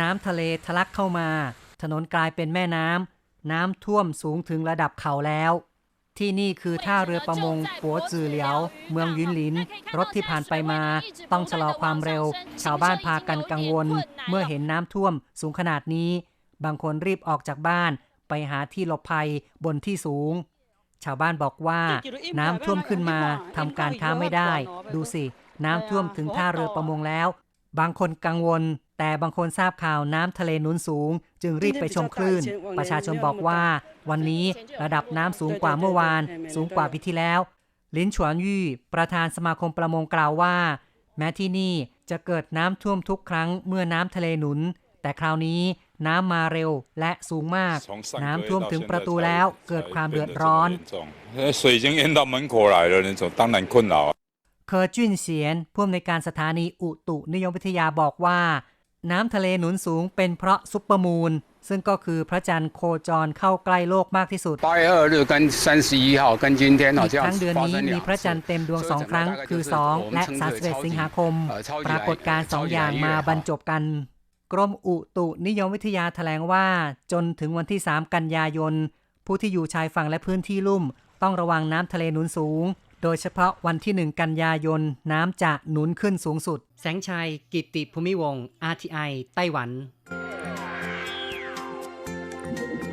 น้ำทะเลทะลักเข้ามา ถนนกลายเป็นแม่น้ำ น้ำท่วมสูงถึงระดับเข่าแล้ว ที่นี่คือท่าเรือประมงปัวจือเหลียว เมืองยินหลิน รถที่ผ่านไปมา ต้องชะลอความเร็ว ชาวบ้านพากันกังวล เมื่อเห็นน้ำท่วมสูงขนาดนี้ บางคนรีบออกจากบ้านไปหาที่หลบภัยบนที่สูง ชาวบ้านบอกว่า น้ำท่วมขึ้นมาทำการค้าไม่ได้ ดูสิ น้ำท่วมถึงท่าเรือประมงแล้ว บางคนกังวล แต่บางคนทราบข่าวน้ำทะเลนุนสูง จึงรีบไปชมคลื่น ประชาชนบอกว่า วันนี้ระดับน้ำสูงกว่าเมื่อวาน สูงกว่าปีที่แล้ว ลินฉวนยี่ประธานสมาคมประมงกล่าวว่า แม้ที่นี่จะเกิดน้ำท่วมทุกครั้งเมื่อน้ำทะเลหนุน แต่คราวนี้น้ำมาเร็วและสูงมาก น้ำท่วมถึงประตูแล้วเกิดความเดือดร้อนเคอร์จุนเสียนผู้อำนวยการสถานีอุตุนิยมวิทยาบอกว่า น้ำทะเลหนุนสูงเป็นเพราะซุปเปอร์มูน ซึ่งก็คือพระจันทร์โคจรเข้าใกล้โลกมากที่สุด 八月二日跟三十一号跟今天哦 อีก 这 ครั้ 样 ง 子 เดือน 发 นี้ 生 มี 两 พระจันทร์ 次， เต็มดวง 所以 สอง 整 ค 个 รั้ง 大概 คือ 就是2 我们 และ 称之为 31 สิงหาคม 呃超级 ปรากฏการณ์สองอย่างมาบรรจบกัน กรมอุตุนิยมวิทยาแถลงว่าจนถึงวันที่ 3 กันยายน ผู้ที่อยู่ชายฝั่งและพื้นที่ลุ่ม ต้องระวังน้ำทะเลหนุนสูง โดยเฉพาะวันที่ 1 กันยายน น้ำจะหนุนขึ้นสูงสุด แสงชัย กิติภูมิวงศ์ RTI ไต้หวัน